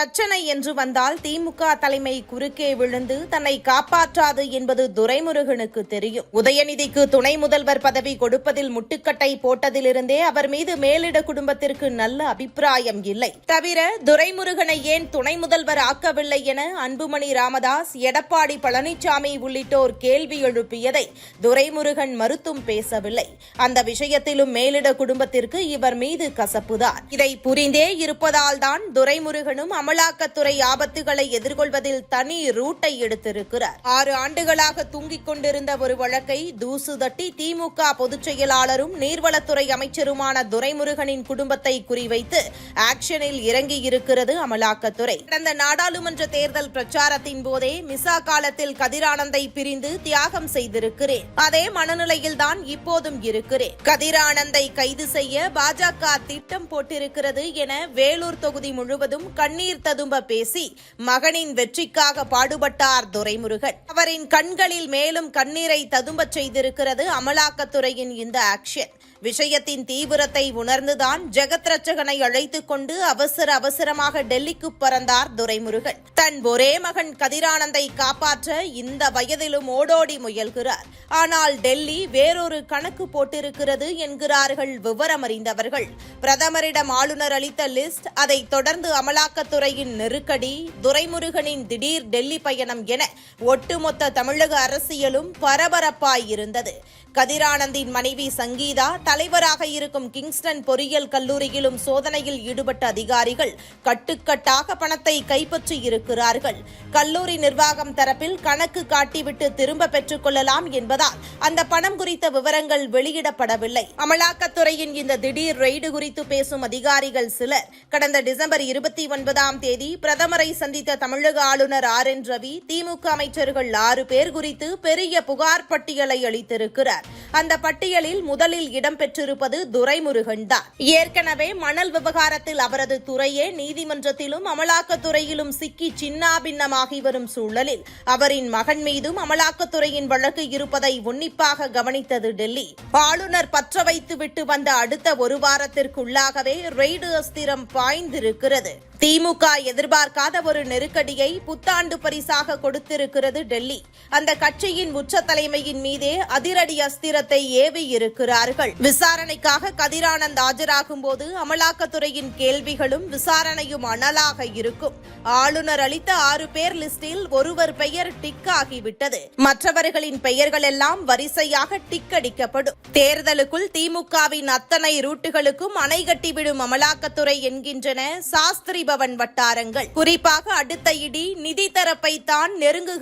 பிரச்சனை என்று வந்தால் திமுக தலைமை குறுக்கே விழுந்து தன்னை காப்பாற்றாது என்பது துரைமுருகனுக்கு தெரியும். உதயநிதிக்கு துணை முதல்வர் பதவி கொடுப்பதில் முட்டுக்கட்டை போட்டதிலிருந்தே அவர் மீது மேலிட குடும்பத்திற்கு நல்ல அபிப்பிராயம் இல்லை. தவிர துரைமுருகனை ஏன் துணை முதல்வர் ஆக்கவில்லை என அன்புமணி ராமதாஸ் எடப்பாடி பழனிசாமி உள்ளிட்டோர் கேள்வி எழுப்பியதை துரைமுருகன் மறுத்தும் பேசவில்லை. அந்த விஷயத்திலும் மேலிட குடும்பத்திற்கு இவர் மீது கசப்புதான். இதை புரிந்தே இருப்பதால் தான் துரைமுருகனும் அமலாக்கத்துறை ஆபத்துகளை எதிர்கொள்வதில் தனி ரூட்டை எடுத்திருக்கிறார். ஆறு ஆண்டுகளாக தூங்கிக் கொண்டிருந்த ஒரு வழக்கை தூசு தட்டி திமுக பொதுச் செயலாளரும் நீர்வளத்துறை அமைச்சருமான துரைமுருகனின் குடும்பத்தை குறிவைத்து ஆக்ஷனில் இறங்கியிருக்கிறது அமலாக்கத்துறை. கடந்த நாடாளுமன்ற தேர்தல் பிரச்சாரத்தின் போதே மிசா காலத்தில் கதிரானந்தை பிரிந்து தியாகம் செய்திருக்கிறேன். அதே மனநிலையில் தான் இப்போதும் இருக்கிறேன். கதிரானந்தை கைது செய்ய பாஜக திட்டம் போட்டிருக்கிறது என வேலூர் தொகுதி முழுவதும் கண்ணீர் ததும்ப பேசி மகனின் வெற்றிக்காக பாடுபட்டார் துரைமுருகன். அவரின் கண்களில் மேலும் கண்ணீரை ததும்பச் செய்திருக்கிறது அமலாக்கத்துறையின் இந்த ஆக்ஷன். விஷயத்தின் தீவிரத்தை உணர்ந்துதான் ஜெகத் ரட்சகனை அழைத்துக் கொண்டு அவசர அவசரமாக டெல்லிக்கு பறந்தார் துரைமுருகன். தன் ஒரே மகன் கதிரானந்தை காப்பாற்ற இந்த வயதிலும் ஓடோடி முயல்கிறார். ஆனால் டெல்லி வேறொரு கணக்கு போட்டிருக்கிறது என்கிறார்கள் விவரம் அறிந்தவர்கள் பிரதமரிடம் ஆளுநர் அளித்த லிஸ்ட் அதை தொடர்ந்து அமலாக்கத்துறை அமலாக்கத்துறையின் நெருக்கடி துரைமுருகனின் திடீர் டெல்லி பயணம் என ஒட்டுமொத்த தமிழக அரசியலும் பரபரப்பாய் இருந்தது கதிரானந்தின் மனைவி சங்கீதா தலைவராக இருக்கும் கிங்ஸ்டன் பொறியியல் கல்லூரியிலும் சோதனையில் ஈடுபட்ட அதிகாரிகள் கட்டுக்கட்டாக பணத்தை கைப்பற்றி இருக்கிறார்கள் கல்லூரி நிர்வாகம் தரப்பில் கணக்கு காட்டிவிட்டு திரும்ப பெற்றுக் கொள்ளலாம் என்பதால் அந்த பணம் குறித்த விவரங்கள் வெளியிடப்படவில்லை. அமலாக்கத்துறையின் இந்த திடீர் ரெய்டு குறித்து பேசும் அதிகாரிகள் சிலர் கடந்த டிசம்பர் இருபத்தி ஒன்பதாம் தேதி பிரதமரை சந்தித்த தமிழக ஆளுநர் ஆர் என் ரவி திமுக அமைச்சர்கள் ஆறு பேர் குறித்து பெரிய புகார் பட்டியலை அளித்திருக்கிறார். அந்த பட்டியலில் முதலில் இடம்பெற்றிருப்பது துரைமுருகன் தான். ஏற்கனவே மணல் விவகாரத்தில் அவரது துறையே நீதிமன்றத்திலும் அமலாக்கத்துறையிலும் சிக்கி சின்னாபின்னமாகி வரும் சூழலில் அவரின் மகன் மீதும் அமலாக்கத்துறையின் வழக்கு இருப்பதை உன்னிப்பாக கவனித்தது டெல்லி. ஆளுநர் பற்ற வைத்துவிட்டு வந்த அடுத்த ஒரு வாரத்திற்குள்ளாகவே ரெய்டு அஸ்திரம் பாய்ந்திருக்கிறது. திமுக எதிர்பார்க்காத ஒரு நெருக்கடியை புத்தாண்டு பரிசாக கொடுத்திருக்கிறது டெல்லி. அந்த கட்சியின் உச்ச தலைமையின் மீதே அதிரடி அஸ்திரத்தை ஏவி இருக்கிறார்கள். விசாரணைக்காக கதிரானந்த் ஆஜராகும் போது அமலாக்கத்துறையின் கேள்விகளும் விசாரணையும் அனலாக இருக்கும். ஆளுநர் அளித்த ஆறு பேர் லிஸ்டில் ஒருவர் பெயர் டிக் ஆகிவிட்டது. மற்றவர்களின் பெயர்கள் எல்லாம் வரிசையாக டிக் அடிக்கப்படும். தேர்தலுக்குள் திமுகவின் அத்தனை ரூட்டுகளுக்கும் அணை கட்டிவிடும் அமலாக்கத்துறை என்கின்றன சாஸ்திரி பவன் வட்டாரங்கள். குறிப்பாக அடுத்த இடி நிதி தரப்பை தான் நெருங்கு.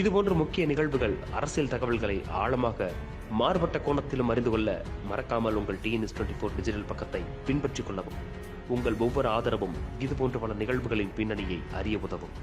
இதுபோன்ற முக்கிய நிகழ்வுகள் அரசியல் தகவல்களை ஆழமாக மாறுபட்ட கோணத்திலும் அறிந்து கொள்ள மறக்காமல் உங்கள் டிஎன்எஸ் டுவெண்ட்டி ஃபோர் டிஜிட்டல் பக்கத்தை பின்பற்றிக் கொள்ளவும். உங்கள் ஒவ்வொரு ஆதரவும் இதுபோன்ற பல நிகழ்வுகளின் பின்னணியை அறிய உதவும்.